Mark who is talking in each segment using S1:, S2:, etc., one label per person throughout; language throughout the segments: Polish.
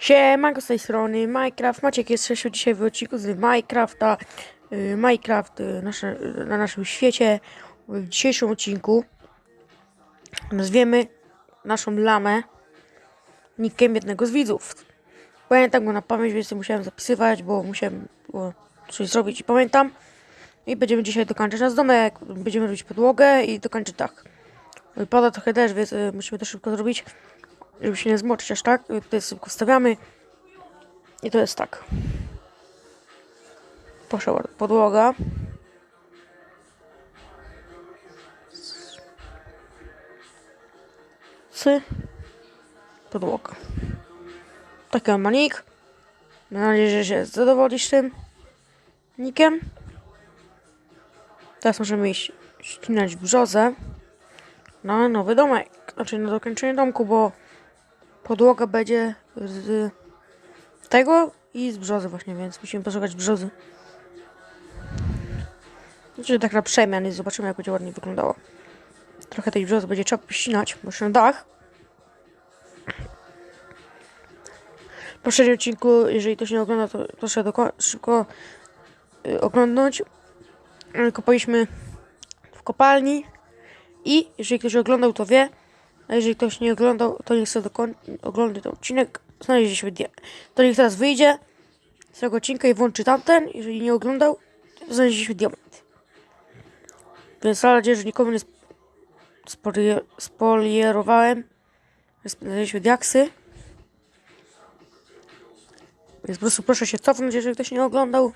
S1: Siemanko z tej strony Minecraft. Maciek jest jeszcze dzisiaj w odcinku z Minecrafta. Y, Minecraft y, nasze, y, na naszym świecie. W dzisiejszym odcinku nazwiemy naszą lamę nikiem jednego z widzów. Pamiętam go na pamięć, więc musiałem zapisywać, bo musiałem było coś zrobić i pamiętam. I będziemy dzisiaj dokończyć nasz domek, będziemy robić podłogę i dokończyć dach. Pada trochę deszcz, więc musimy to szybko zrobić żeby się nie zmoczyć aż tak. Tutaj szybko stawiamy. I to jest tak. Poszła podłoga. C. Podłoga. Taki ma nick. Mam nadzieję, że się zadowolisz tym nikiem. Teraz możemy iść ścinać brzozę na nowy domek. Znaczy na dokończenie domku, bo podłoga będzie z tego i z brzozy właśnie, więc musimy poszukać brzozy. Znaczy tak na przemian i zobaczymy jak będzie ładnie wyglądało. Trochę tej brzozy będzie trzeba pościnać, bo na dach. W poprzednim odcinku, jeżeli ktoś nie ogląda, to proszę szybko y, oglądnąć. Kopaliśmy w kopalni i jeżeli ktoś oglądał, to wie, a jeżeli ktoś nie oglądał, to niech sobie ogląda ten odcinek. Znaleźliśmy die. To niech teraz wyjdzie z tego odcinka i włączy tamten. Jeżeli nie oglądał, to znaleźliśmy diament. Więc mam nadzieję, że nikomu nie sp- spolie- spolierowałem. Znaleźliśmy diaksy. Więc po prostu proszę się cofnąć, jeżeli ktoś nie oglądał.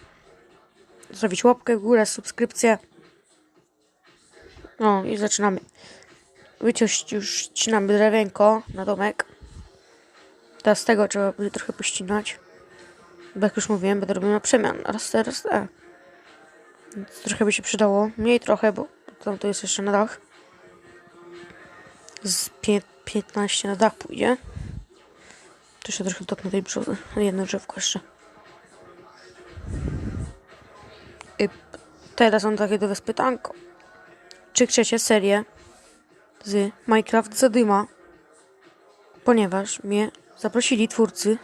S1: Zostawić łapkę w górę, subskrypcję. No i zaczynamy. Wyciąć już ścinamy drewienko na domek. Teraz tego trzeba będzie trochę pościnać. Bo jak już mówiłem, będę robił na przemian. Raz te, raz te. Więc trochę by się przydało. Mniej trochę, bo tam to jest jeszcze na dach. Z pie 15 na dach pójdzie. To jeszcze trochę dotknę tej brzozy. Jedno drzewko jeszcze. I teraz mam takie do was pytanko. Czy chcecie serię z Minecraft Zadyma, ponieważ mnie zaprosili twórcy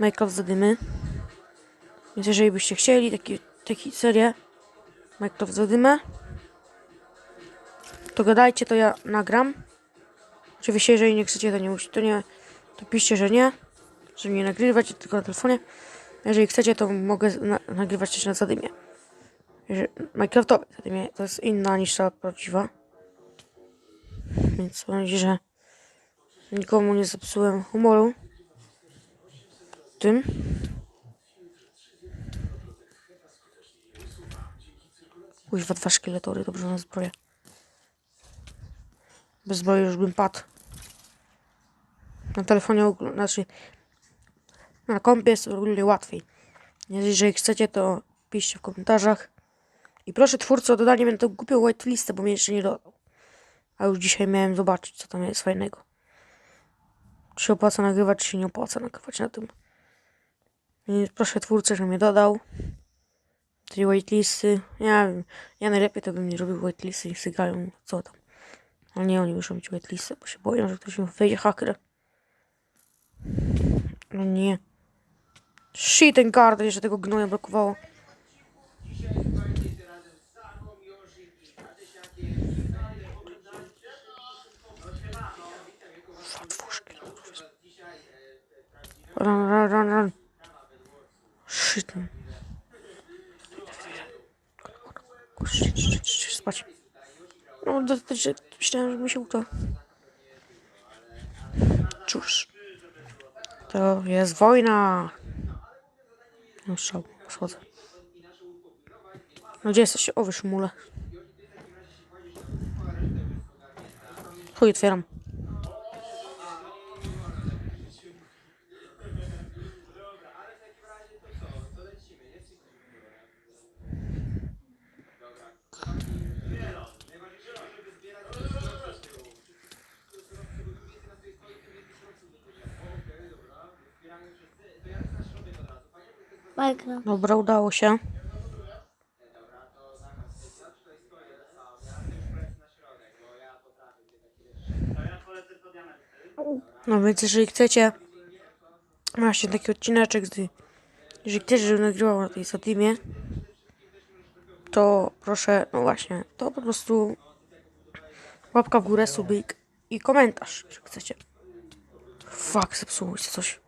S1: Minecraft Zadymy. Więc jeżeli byście chcieli taki, taki serię Minecraft Zadymę, to gadajcie, to ja nagram. Oczywiście, jeżeli nie chcecie, to nie to nie, to piszcie, że nie, że nie nagrywać, tylko na telefonie. Jeżeli chcecie, to mogę na, nagrywać też na Zadymie. Minecraftowe to jest inna niż ta prawdziwa. Więc mam nadzieję, że nikomu nie zepsułem humoru. Tym. Kuźwa, dwa szkieletory, dobrze na zbroję. Bez zbroi już bym padł. Na telefonie, znaczy na kompie jest ogólnie łatwiej. Jeżeli chcecie, to piszcie w komentarzach. I proszę twórcę o dodanie mi na tą głupią whitelistę, bo mnie jeszcze nie dodał. A już dzisiaj miałem zobaczyć, co tam jest fajnego. Czy opłaca nagrywać, czy nie opłaca nagrywać na tym. Więc proszę twórcę, żeby mnie dodał. Tej whitelisty. Ja wiem, ja najlepiej to bym nie robił whitelisty i sygają, co tam. Ale nie, oni muszą mieć whitelisty, bo się boją, że ktoś mi wejdzie haker. No nie. Shit, ten guard, jeszcze tego gnoja blokowało. Run, run, run, run. Shit. Shit, spać. No, że myślałem, że mi się uda. Cóż. To jest wojna. No, strzał. Schodzę. No, gdzie jesteś? O, wy szmule. Chuj, otwieram.
S2: Minecraft.
S1: Dobra, udało się. No więc jeżeli chcecie Właśnie taki odcineczek, gdy jeżeli ktoś żeby nagrywał na tej Satimie, to proszę, no właśnie, to po prostu łapka w górę, subik i komentarz, jeżeli chcecie. Fuck, zepsuło się coś.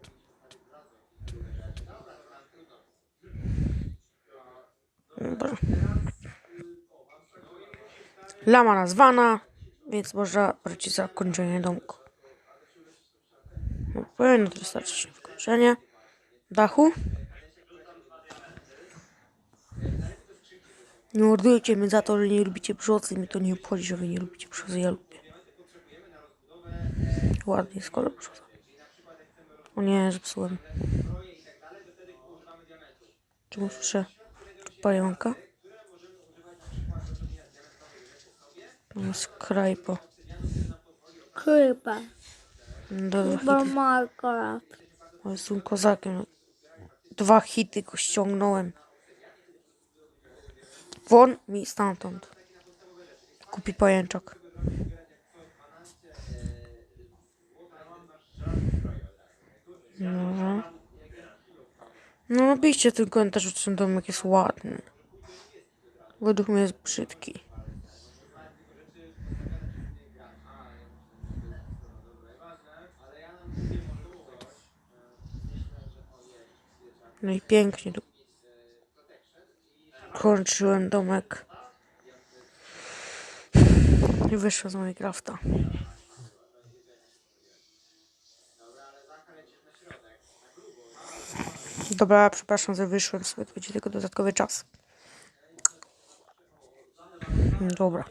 S1: Dobra. Lama nazwana, więc można brać za kończenie domku. No, powinno to wystarczyć na wykończenie dachu. Nie mordujcie mnie za to, że nie lubicie brzozy. Mi to nie obchodzi, że wy nie lubicie brzozy. Ja lubię. Ładnie jest kolor brzoza. O nie, zepsułem. Czy muszę pająka? To jest krajpo.
S2: Chyba.
S1: Do dwa
S2: Chyba
S1: hity.
S2: Minecraft.
S1: O, Jestem kozakiem. Dwa hity go ściągnąłem. Won mi stamtąd. Kupi pajęczak. Dobra. No napiszcie ten komentarz, czy ten domek jest ładny. Według mnie jest brzydki. No i pięknie tu kończyłem domek. I wyszła z Minecrafta. Dobra, przepraszam, że wyszłem sobie, to będzie tylko dodatkowy czas. Dobra.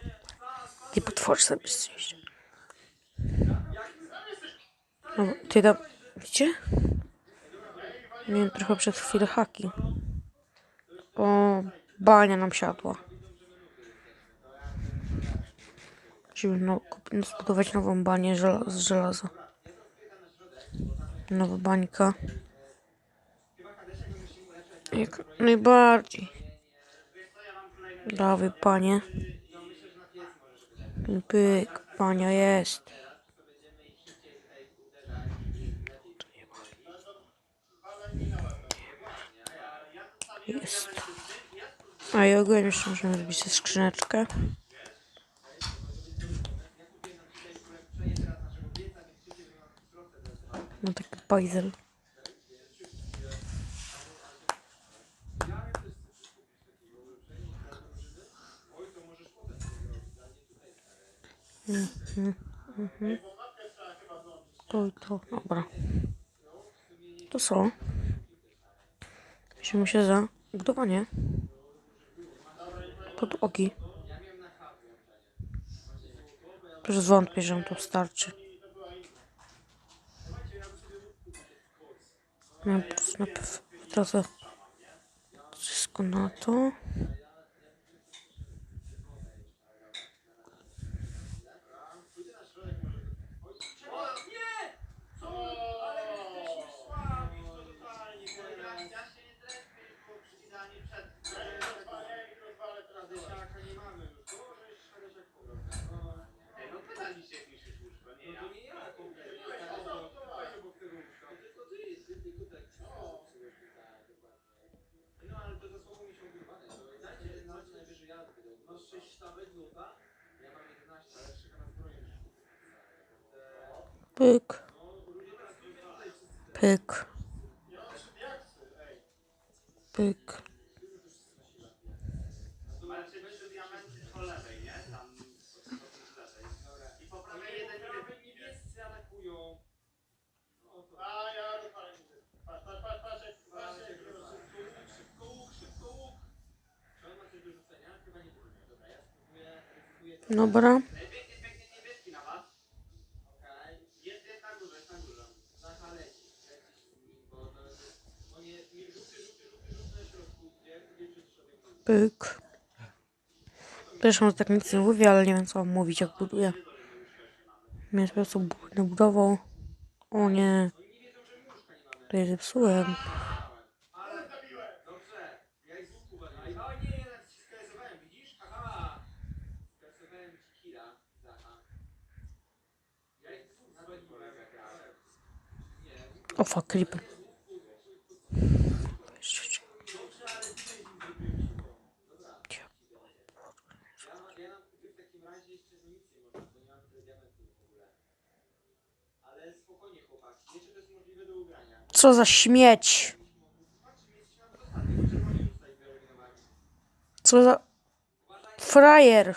S1: Nie potworz sobie szczęście. No, ty tam... Gdzie? Miałem trochę przed chwilę haki. O, bania nam siadła. Musimy no, kup- zbudować nową banię z żelaza. Nowa bańka. Jak najbardziej. Dawaj, panie. Pyk, pania jest. Jest. A i ogólnie jeszcze możemy zrobić sobie skrzyneczkę. No taki bajzel. To dobra. To co? Musimy się za budowanie podłogi. Też zwątpię, że to starczy. No, po prostu najpierw tracę wszystko na to. Pyk. Pyk. Pyk. Dobra. Pyk. Że tak nic nie mówię, ale nie wiem co mam mówić jak buduję. Mnie po prostu bu- nabudował. O nie. To je zepsułem. O fuck, creeper. Co za śmieć! Co za... Frajer!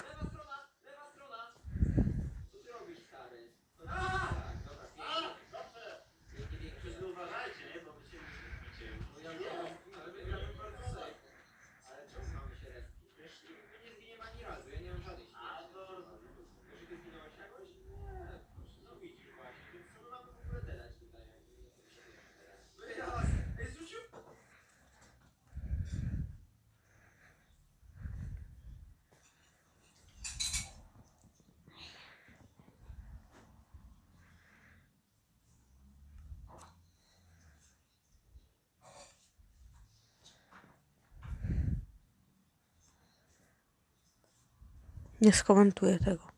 S1: Nie skomentuję tego.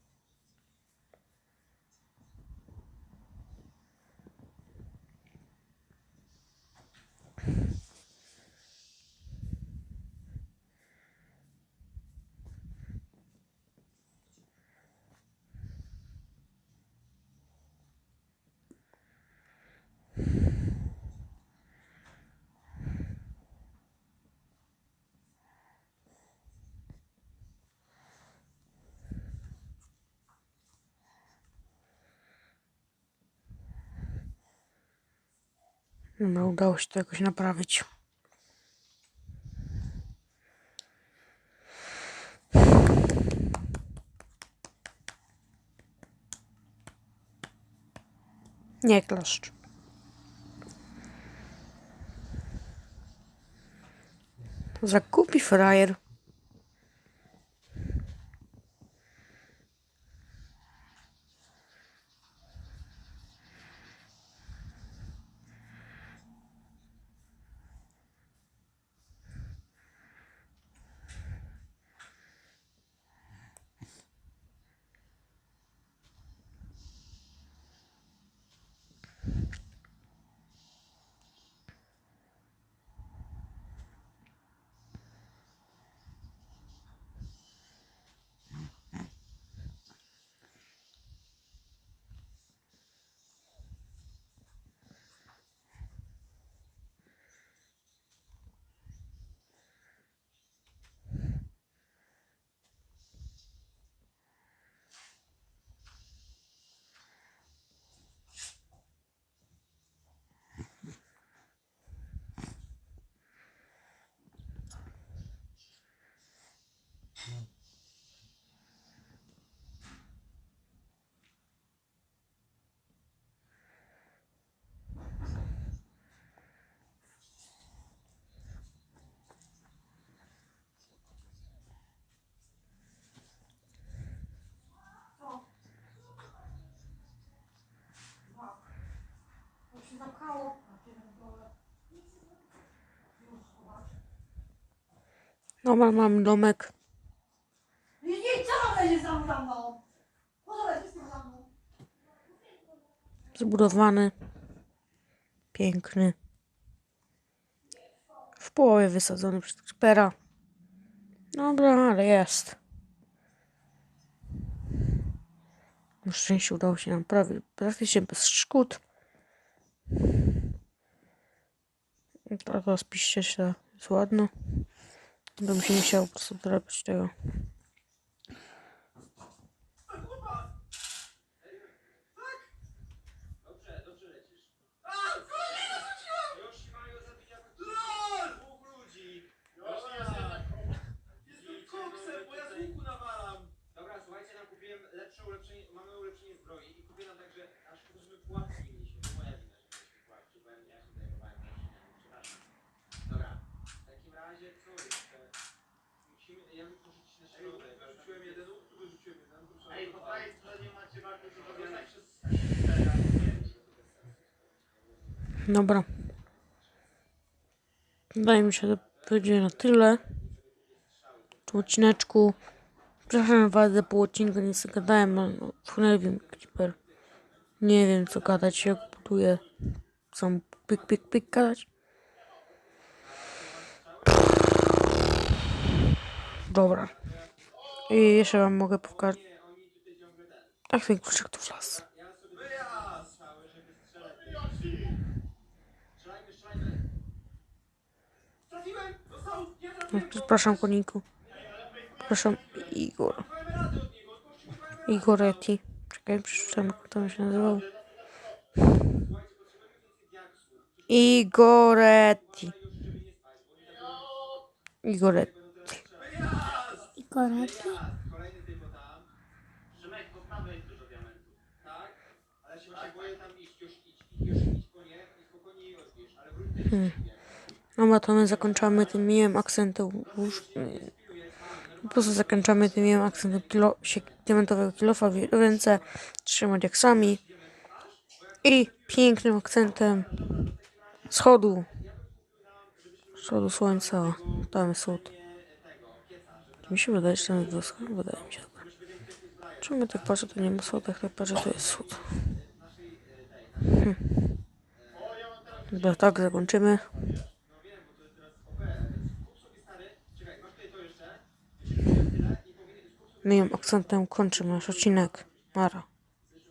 S1: No, udało się to jakoś naprawić. Nie klaszcz. Zakupi frajer. Dobra, mam domek.
S3: Nie, nie, co będzie za mną?
S1: Zbudowany. Piękny. W połowie wysadzony przez ekspera. Dobra, ale jest. Na szczęście udało się nam prawie, praktycznie bez szkód. Tak, rozpiszcie się, jest ładno. Bym się musiał po prostu zrobić tego.
S4: Dwóch ludzi! Jestem koksem, bo ja z łuku nawalam! Dobra, słuchajcie, nam kupiłem lepsze ulepszenie, mamy ulepszenie zbroi i kupię nam także, aż żeby pułapki mieliśmy. To moja wina, że mieliśmy pułapki, bo ja ja się zajmowałem ulepszeniami, przepraszam. Dobra, w takim razie co jeszcze? Musimy, ja bym porzucić na środek. Jeden
S5: Ej, po macie
S1: Dobra. Wydaje mi się, że będzie na tyle. W odcineczku. Przepraszam bardzo, pół odcinka nie zagadałem, no, nie wiem, Creeper. Nie wiem co gadać, jak buduję. Sam pik, pik, pik gadać. Dobra. I jeszcze wam mogę pokazać. Ach, ten kluczyk tu wlazł. Przepraszam, koniku. Przepraszam, Igor. Igoreti. Czekaj, przeczytam, jak to się nazywał. Igoreti. Igoreti.
S2: I koreki.
S4: Kolejny tylko tam.
S5: Szymek, postawię dużo diamentów.
S4: Tak? Ale się właśnie boję tam iść. Już idź, idź, już idź po nie i spokojnie je odbierz. Ale wróć do hmm.
S1: No to my zakończamy tym miłym akcentem. Już, po prostu zakończamy tym miłym akcentem kilo, się, diamentowego kilofa w ręce. Trzymać jak sami. I pięknym akcentem wschodu. Wschodu słońca. Tam jest wschód. Mi się wydaje, że tam jest. Wydaje mi się. Dobra. Czemu tak patrzę, to nie ma wschodach, tak patrzę, to jest wschód. Hmm. Dobra, tak zakończymy. Miłym akcentem kończymy nasz odcinek. Mara.